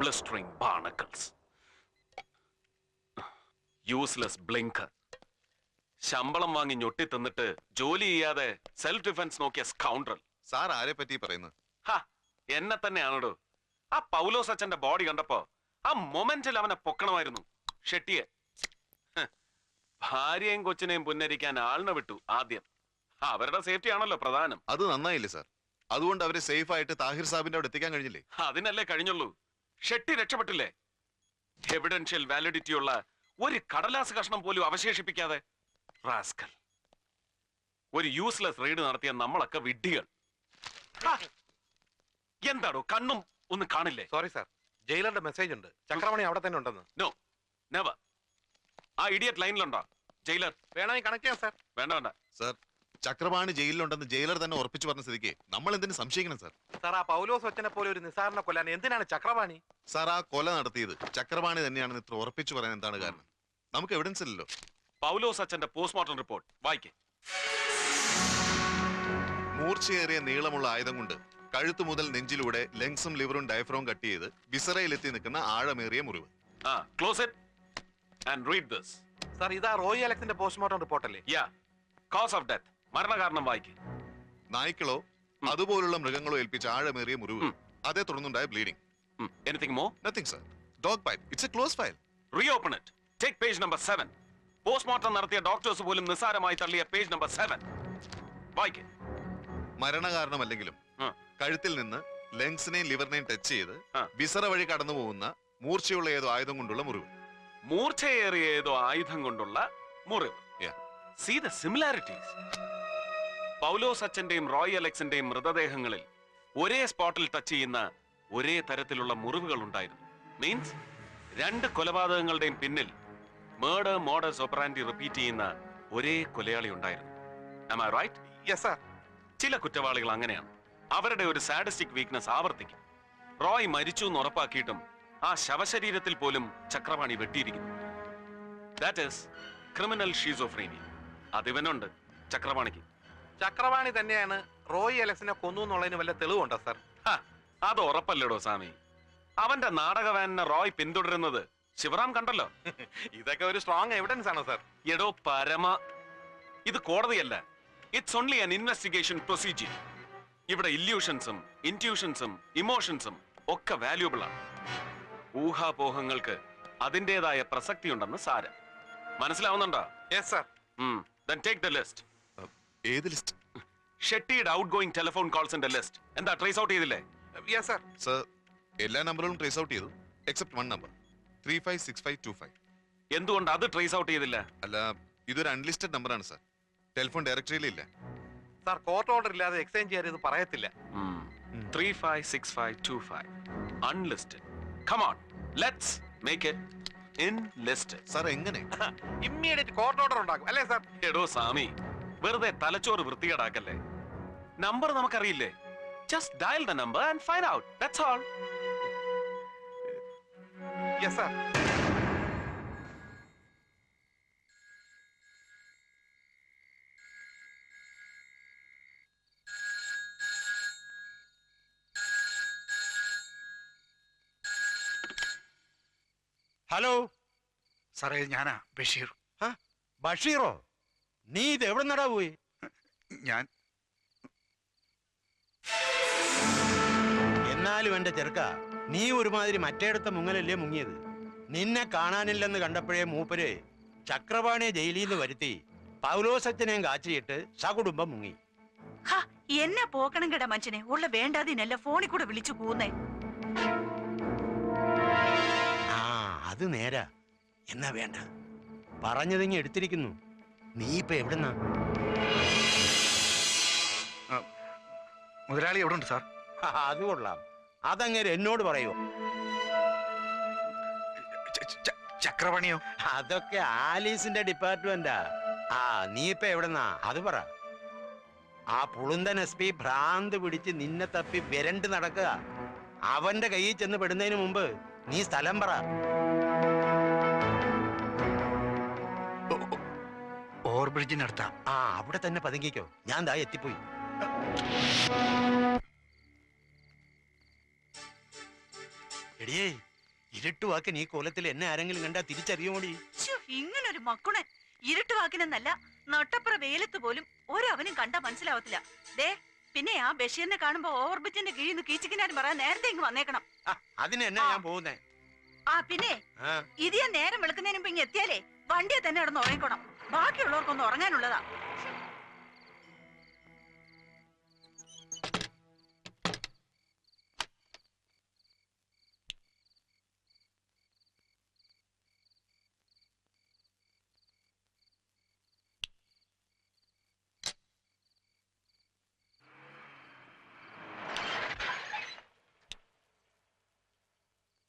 blistering barnacles. Useless blinker ശമ്പളം വാങ്ങി ഞൊട്ടി തിന്നിട്ട് ജോലി ചെയ്യാതെ സെൽഫ് ഡിഫൻസ് നോക്കിയ സ്കൗണ്ടറൽ സാർ ആരെ പറ്റി പറയുന്നത്? ഹാ എന്നെ തന്നെയാണോ ആ പൗലോസ് അച്ഛന്റെ ബോഡി കണ്ടപ്പോ ആ മൊമെന്റിൽ അവനെ പൊക്കണമായിരുന്നു. ഷെട്ടിയെ. ഹ്. ഭാര്യയും കൊച്ചിനെയും പുന്നരിക്കാൻ ആളിനെ വിട്ടു ആദ്യം. അവരുടെ സേഫ്റ്റി ആണല്ലോ പ്രധാനം. അത് നന്നായില്ലേ സാർ? അതുകൊണ്ട് അവരെ സേഫ് ആയിട്ട് താഹിർ സാഹിബിന്റെ അവിടെ എത്തിക്കാൻ കഴിഞ്ഞില്ലേ? അതിനല്ലേ കഴിഞ്ഞുള്ളൂ. ഷെട്ടി രക്ഷപ്പെട്ടില്ലേ? എവിഡൻഷ്യൽ വാലിഡിറ്റി ഉള്ള ഒരു കടലാസ് കഷ്ണം പോലും അവശേഷിപ്പിക്കാതെ. റാസ്കൽ ഒരു യൂസ്ലെസ് റെയ്ഡ് നടത്തിയ നമ്മളൊക്കെ വിഡ്ഢികൾ. എന്താണോ കണ്ണും ഒന്നും കാണില്ലേ? സോറി സാർ ജയിലറുടെ മെസ്സേജ് ഉണ്ട്. ചക്രമണി അവിടെ തന്നെ ഉണ്ടെന്ന്. നോ നെവർ ആ ഇഡിയറ്റ് ലൈനിലുണ്ടോ ജയിലർ. വേണമെങ്കിൽ കണക്ട് ചെയ്യാം സാർ വേണ്ട വേണ്ട. സാർ ചക്രപാണി ജയിലിലുണ്ടെന്ന് ജയിലർ തന്നെ ഉറപ്പിച്ചു പറഞ്ഞ സ്ഥിതിക്ക് നമ്മൾ എന്തിനു സംശയിക്കണം സാർ? സാർ ആ പൗലോസ് ഒച്ചനെ പോലെ ഒരു നിസാറിനെ കൊല്ലാൻ എന്തിനാണ് ചക്രവാണി സാർ ആ കൊല നടത്തിയത് ചക്രപാണി തന്നെയാണെന്ന് ഇത്ര ഉറപ്പിച്ചു പറയാൻ എന്താണ് കാരണം? നമുക്ക് എവിഡൻസ് ഇല്ലല്ലോ. പൗലോസ് അച്ഛന്റെ പോസ്റ്റ്മോർട്ടം റിപ്പോർട്ട് വായിക്കേ. മൂർച്ചയേറിയ നീളമുള്ള ആയുധം കൊണ്ട് കഴുത്തു മുതൽ നെഞ്ചിലൂടെ ലെങ്സും ലിവറും ഡയഫ്രോം കട്ട് ചെയ്ത് വിസറയിലെത്തി നിൽക്കുന്ന ആഴമേറിയ മുറിവ്. ആ close it and read this sir ഇതാ റോയി അലക്സിന്റെ പോസ്റ്റ്മോർട്ടം റിപ്പോർട്ടല്ലേ യാ കോസ് ഓഫ് ഡെത്ത് മരണകാരണം വായിക്ക്. നായ്ക്കളോ അതുപോലുള്ള മൃഗങ്ങളോ ഏൽപ്പിച്ച ആഴമേറിയ മുറിവ് അതേ തുടർന്നുണ്ടായ bleeding anything more nothing sir dog bite it's a close file reopen it take page number seven postmortem നടത്തിയ ഡോക്ടേഴ്സ് പോലും നിസ്സാരമായി തള്ളിയ പേജ് നമ്പർ സെവൻ വായിക്ക്. മരണകാരണമല്ലെങ്കിലും അല്ലെങ്കിലും കഴുത്തിൽ നിന്ന് ലെങ്സിനെയും ലിവറിനെയും ടച്ച് ചെയ്ത്. വിസറ വഴി കടന്നു പോകുന്ന മൂർച്ചയുള്ള ഏതോ ആയുധം കൊണ്ടുള്ള മുറിവ്. മൂർച്ചയേറിയ ഏതോ ആയുധം കൊണ്ടുള്ള മുറിവ്. സീ ദ സിമിലാരിറ്റീസ് പൗലോസ് അച്ഛന്റെയും റോയ് അലക്സിന്റെയും മൃതദേഹങ്ങളിൽ ഒരേ സ്പോട്ടിൽ ടച്ച് ചെയ്യുന്ന ഒരേ തരത്തിലുള്ള മുറിവുകൾ ഉണ്ടായിരുന്നു. മീൻസ് രണ്ട് കൊലപാതകങ്ങളുടെയും പിന്നിൽ മേഡർ മോഡേഴ്സ് സോപ്രാൻഡി റിപ്പീറ്റ് ചെയ്യുന്ന ഒരേ കൊലയാളി ഉണ്ടായിരുന്നു. Am I right? Yes sir ചില കുറ്റവാളികൾ അങ്ങനെയാണ്. അവരുടെ ഒരു സാഡിസ്റ്റിക് വീക്ക്നെസ് ആവർത്തിക്കും. റോയ് മരിച്ചു എന്ന് ഉറപ്പാക്കിയിട്ടും ആ ശവശരീരത്തിൽ പോലും ചക്രവാണി വെട്ടിയിരിക്കുന്നു. ദാറ്റ് ഈസ് ക്രിമിനൽ ഷീസോഫ്രീനി അതിവനുണ്ട് ചക്രവാണിക്ക് ചക്രവാണി തന്നെയാണ് റോയ് അലക്സിനെ കൊന്നു എന്നുള്ളതിന് വല്ല തെളിവുണ്ടോ സാർ? അത് ഉറപ്പല്ലടോ സ്വാമി. അവന്റെ നാടകവാനിനെ റോയ് പിന്തുടരുന്നത് ശിവറാം കണ്ടല്ലോ. ഇതൊക്കെ ഒരു സ്ട്രോങ് എവിഡൻസ് ആണ് സാർ. എടോ പരമ. ഇത് കോടതിയല്ല. It's only an investigation procedure ഇവിടെ ഇല്യൂഷൻസും ഇന്റ്യൂഷൻസും ഇമോഷൻസും ഒക്കെ വാല്യൂബിൾ ആണ്. ഊഹാപോഹങ്ങൾക്ക് അതിന്റെതായ പ്രസക്തിയുണ്ടെന്ന് സാരം. മനസ്സിലാവുന്നുണ്ടോ? Yes sir then take the list ഏത് ലിസ്റ്റ് ഷെട്ടിയുടെ ഔട്ട് ഗോയിങ് ടെലിഫോൺ കോൾസിന്റെ ലിസ്റ്റ് എന്താ ട്രേസ് ഔട്ട് ചെയ്തില്ലേ? യെസ് സാർ സർ എല്ലാ നമ്പറുകളും ട്രേസ് ഔട്ട് ചെയ്തു except one number three five six five two five എന്തുകൊണ്ട് അത് ട്രേസ് ഔട്ട് ചെയ്തില്ല? അല്ല ഇതൊരു അൺലിസ്റ്റഡ് നമ്പറാണ് സർ ടെലിഫോൺ ഡയറക്ടറിയിലില്ല സാർ കോർട്ട് ഓർഡർ ഇല്ലാതെ എക്സ്ചേഞ്ച് ചെയ്യാൻ പറയത്തില്ല. Three five six five two five unlisted come on let's make it in list sir എങ്ങനെ? ഇമ്മീഡിയറ്റ് കോർട്ട് ഓർഡർ ഉണ്ടാക്കും. അല്ലേ സാർ എടോ സ്വാമി. വെറുതെ തലച്ചോറ് വൃത്തികേടാക്കല്ലേ? Number നമുക്കറിയില്ലേ? Just dial the number and find out that's all yes sir hello സാറേ ഞാനാ ബഷീർ. ബഷീറോ? നീ ഇത് എവിടെ നടാ പോയി? ഞാൻ. എന്നാലും എന്റെ ചെറുക്ക നീ ഒരുമാതിരി മറ്റേടത്തെ മുങ്ങലല്ലേ മുങ്ങിയത്? നിന്നെ കാണാനില്ലെന്ന് കണ്ടപ്പോഴേ മൂപ്പര് ചക്രപാണിയെ ജയിലിൽ നിന്ന് വരുത്തി പൗലോസച്ചനെയും കാച്ചിയിട്ട് സകുടുംബം മുങ്ങി. എന്നെ പോക്കണം കേട മനുഷ്യനെ. ഉള്ള വേണ്ടാതിനല്ല ഫോണിൽ കൂടെ വിളിച്ചു പോകുന്നേ ആ അത് നേരാ. എന്നാ വേണ്ട. പറഞ്ഞതിങ്ങി എടുത്തിരിക്കുന്നു. നീ ഇപ്പൊ എവിടുന്നാ മുതലാളി എവിടെ ഉണ്ട് സാർ? ആ, അത് കൊള്ളാം. അതങ്ങനെ എന്നോട് പറയോ? ചക്രപണിയോ? അതൊക്കെ ആലീസിന്റെ ഡിപ്പാർട്ട്മെന്റാ. ആ നീ ഇപ്പൊ എവിടെന്നാ? അത് പറ. ആ പുളുന്തൻ എസ് പി ഭ്രാന്ത് പിടിച്ച് നിന്നെ തപ്പി വിരണ്ട് നടക്കുക. അവന്റെ കയ്യിൽ ചെന്ന് പെടുന്നതിന് മുമ്പ് നീ സ്ഥലം പറ. ഓവർ ബ്രിഡ്ജിനടുത്താ ആ അവിടെ തന്നെ പതുങ്ങിക്കോ. ഞാൻ ദാ എത്തിപ്പോയി. എടിയേ ഇരുട്ടുവാക്കൻ ഈ കോലത്തിൽ എന്നെ ആരെങ്കിലും കണ്ടാ തിരിച്ചറിയോടി ഇങ്ങനൊരു മക്കുണൻ. ഇരുട്ടുവാക്കിനെന്നല്ല നട്ടപ്പുറ വേലത്ത് പോലും ഒരവനും കണ്ടാ മനസ്സിലാവത്തില്ല. ദേ പിന്നെ ആ ബഷീറിനെ കാണുമ്പോ ഓവർബ്രിഡ്ജിന്റെ കീഴിൽ നിന്ന് കീച്ചിക്കിനാരും പറയാൻ നേരത്തെ ഇങ്ങ് വന്നേക്കണം. ആ, അതിന് എന്നാ ഞാൻ പോകുന്നേ? ആ പിന്നെ ഇത് ഞാൻ നേരം വെളുക്കുന്നതിന് മുമ്പ് ഇങ്ങ് എത്തിയാലേ വണ്ടിയെ തന്നെ കിടന്ന് ഉറങ്ങിക്കണം. ബാക്കിയുള്ളവർക്കൊന്ന് ഉറങ്ങാനുള്ളതാ.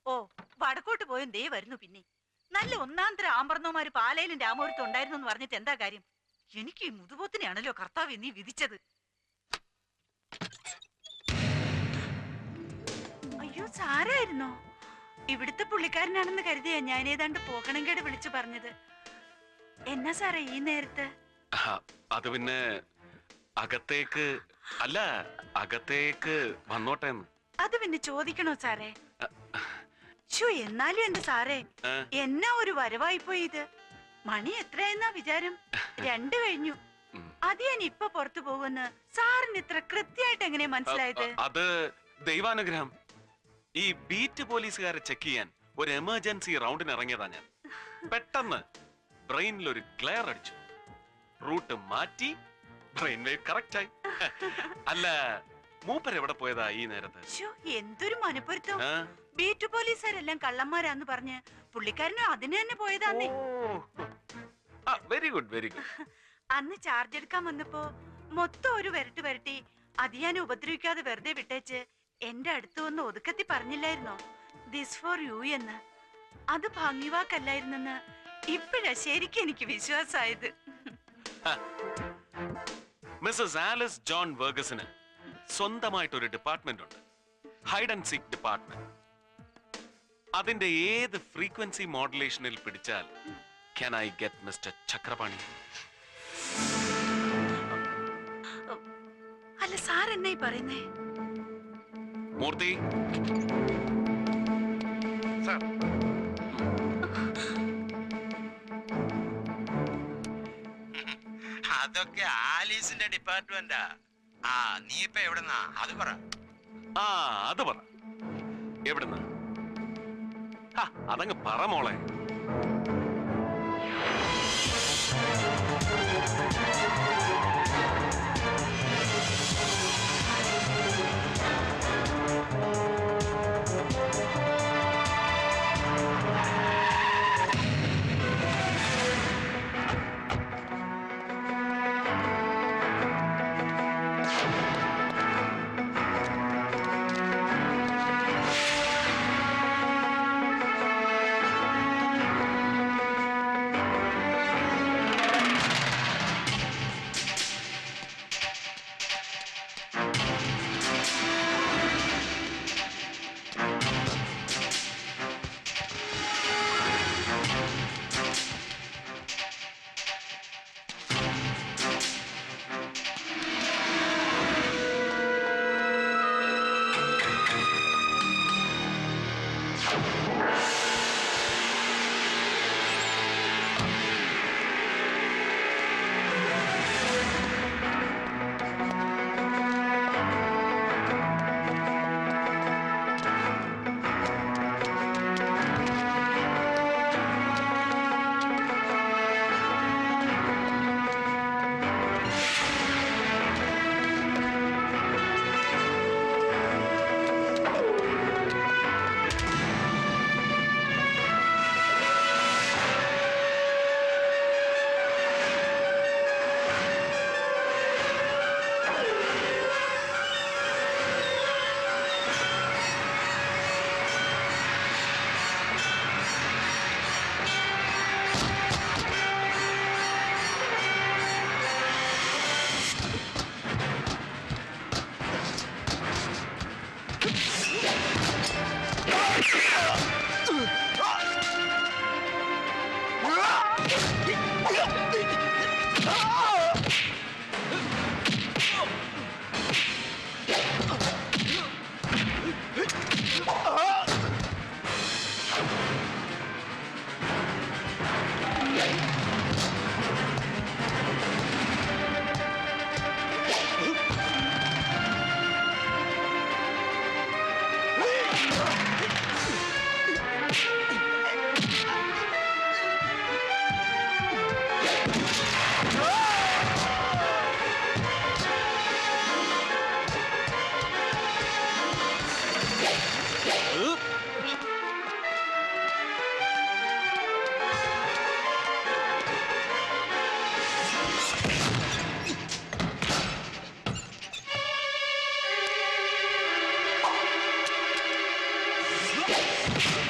ഓ വടക്കോട്ട് പോയും ദേ വരുന്നു പിന്നെ? നല്ല ഒന്നാന്തര ആമ്പർന്നോമാര് പാലയിലും രാമപുരത്തും ഉണ്ടായിരുന്നു എന്ന് പറഞ്ഞിട്ട് എന്താ കാര്യം? എനിക്ക് ഈ മുതുപോത്തിനെയാണല്ലോ കർത്താവ് നീ വിധിച്ചത്. അയ്യോ സാരായിരുന്നോ? ഇവിടുത്തെ പുള്ളിക്കാരനാണെന്ന് കരുതിയാ ഞാൻ ഏതാണ്ട് പോകണങ്കേട് വിളിച്ചു പറഞ്ഞത്. എന്നാ സാറേ ഈ നേരത്ത്? അത് പിന്നെ അകത്തേക്ക് അല്ല അകത്തേക്ക് വന്നോട്ടെ അത് പിന്നെ ചോദിക്കണോ സാറേ? ഷോ എന്നാലും എന്റെ സാറേ? എന്നാ ഒരു വരവായി പോയി ഇത്? മണി എത്രയെന്നാ വിചാരം? രണ്ടു കഴിഞ്ഞു. അത് ഞാൻ ഇപ്പൊ പുറത്തു പോകുന്ന സാറിന് ഇത്ര കൃത്യമായിട്ട് എങ്ങനെ മനസ്സിലായത്? അത് ദൈവാനുഗ്രഹം. ഈ ബീറ്റ് പോലീസുകാരെ ചെക്ക് ചെയ്യാൻ ഒരു എമർജൻസി റൗണ്ടിന് ഇറങ്ങിയതാ ഞാൻ. പെട്ടെന്ന് ബ്രെയിനിൽ ഒരു ക്ലെയർ അടിച്ചു. റൂട്ട് മാറ്റി ബ്രെയിൻ വേവ് കറക്റ്റ് ആയി അല്ല മൂപ്പർ എവിടെ പോയതാ ഈ നേരത്ത്? എന്തൊരു മനപ്പൊരുത്തം. ആ? ബീറ്റ് പോലീസുകാരെല്ലാം കള്ളന്മാരാന്ന് പറഞ്ഞ് പുള്ളിക്കാരനും അതിന് തന്നെ പോയതാന്നേ. ആ വെരി ഗുഡ് വെരി ഗുഡ് അന്ന് ചാർജ് എടുക്കാൻ വന്നപ്പോ മൊത്തം ഒരു വരട്ട് വരട്ടി അത് ഞാൻ ഉപദ്രവിക്കാതെ വെറുതെ വിട്ടേച്ച് എന്റെ അടുത്ത് വന്ന് ഒതുക്കത്തി പറഞ്ഞില്ലായിരുന്നോ? ദിസ് ഫോർ യു എന്ന്. അത് ഭംഗിവാക്കല്ലായിരുന്നെന്ന് ഇപ്പോഴാ ശരിക്കും എനിക്ക് വിശ്വാസമായത് മിസസ് ആലിസ് ജോൺ വർഗസിന് സ്വന്തമായിട്ടൊരു ഡിപ്പാർട്ട്മെന്റ് ഉണ്ട്. ഹൈഡ് ആൻഡ് സീക്ക് ഡിപ്പാർട്ട്മെന്റ് അതിന്റെ ഏത് ഫ്രീക്വൻസി മോഡുലേഷനിൽ പിടിച്ചാൽ can I get mister Chakrapani? അല്ല സാർ എന്നായി പറയുന്നേ. മൂർത്തി. സാർ അതൊക്കെ ആലീസിന്റെ ഡിപ്പാർട്ട്മെന്റാ ആ നീ ഇപ്പൊ എവിടെന്നാ? അത് പറ. ആ അത് പറ. എവിടെന്നാ? അതങ്ങ് പറ മോളെ. Oh. Huh?